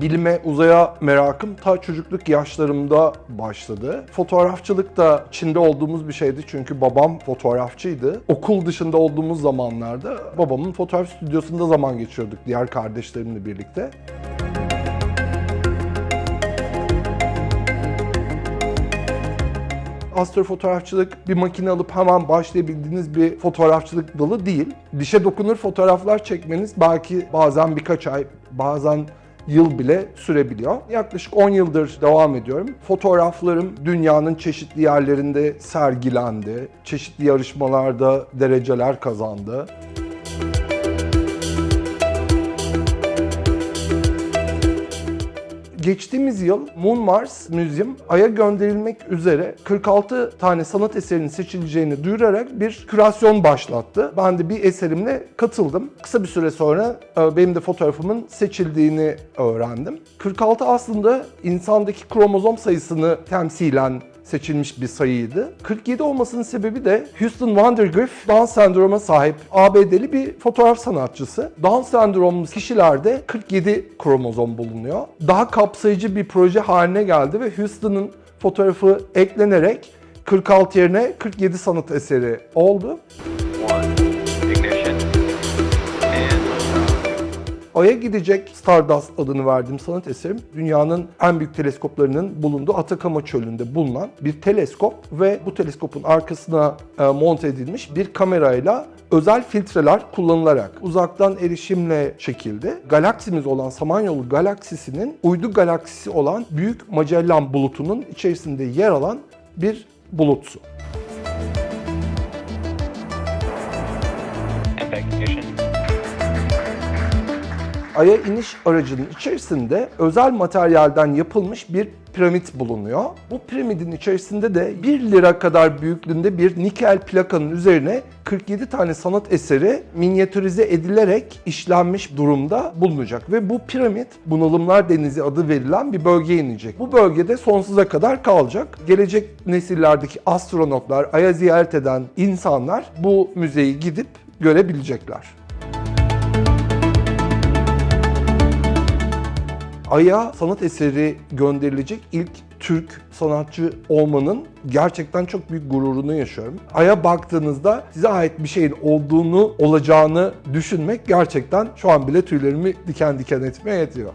bilime, uzaya merakım ta çocukluk yaşlarımda başladı. Fotoğrafçılık da içinde olduğumuz bir şeydi çünkü babam fotoğrafçıydı. Okul dışında olduğumuz zamanlarda babamın fotoğraf stüdyosunda zaman geçiriyorduk diğer kardeşlerimle birlikte. astrofotoğrafçılık bir makine alıp hemen başlayabildiğiniz bir fotoğrafçılık dalı değil. Dişe dokunur fotoğraflar çekmeniz belki bazen birkaç ay, bazen yıl bile sürebiliyor. Yaklaşık 10 yıldır devam ediyorum. Fotoğraflarım dünyanın çeşitli yerlerinde sergilendi. Çeşitli yarışmalarda dereceler kazandı. Geçtiğimiz yıl Moon Mars Museum Ay'a gönderilmek üzere 46 tane sanat eserinin seçileceğini duyurarak bir kürasyon başlattı. Ben de bir eserimle katıldım. Kısa bir süre sonra e, benim de fotoğrafımın seçildiğini öğrendim. 46 aslında insandaki kromozom sayısını temsilen seçilmiş bir sayıydı. 47 olmasının sebebi de Houston Vandergriff Down sendroma sahip ABD'li bir fotoğraf sanatçısı. Down sendromlu kişilerde 47 kromozom bulunuyor. Daha kapsayıcı bir proje haline geldi ve Houston'ın fotoğrafı eklenerek 46 yerine 47 sanat eseri oldu. Ay'a gidecek Stardust adını verdiğim sanat eserim dünyanın en büyük teleskoplarının bulunduğu Atakama Çölü'nde bulunan bir teleskop ve bu teleskopun arkasına e, monte edilmiş bir kamerayla özel filtreler kullanılarak uzaktan erişimle çekildi. Galaksimiz olan Samanyolu galaksisinin uydu galaksisi olan Büyük Magellan bulutunun içerisinde yer alan bir bulutsu. ignition. Ay'a iniş aracının içerisinde özel materyalden yapılmış bir piramit bulunuyor. Bu piramidin içerisinde de 1 lira kadar büyüklüğünde bir nikel plakanın üzerine 47 tane sanat eseri minyatürize edilerek işlenmiş durumda bulunacak. Ve bu piramit Bunalımlar Denizi adı verilen bir bölgeye inecek. Bu bölgede sonsuza kadar kalacak. Gelecek nesillerdeki astronotlar, Ay'a ziyaret eden insanlar bu müzeyi gidip görebilecekler. Ay'a sanat eseri gönderilecek ilk Türk sanatçı olmanın gerçekten çok büyük gururunu yaşıyorum. Ay'a baktığınızda size ait bir şeyin olduğunu, olacağını düşünmek gerçekten şu an bile tüylerimi diken diken etmeye yetiyor.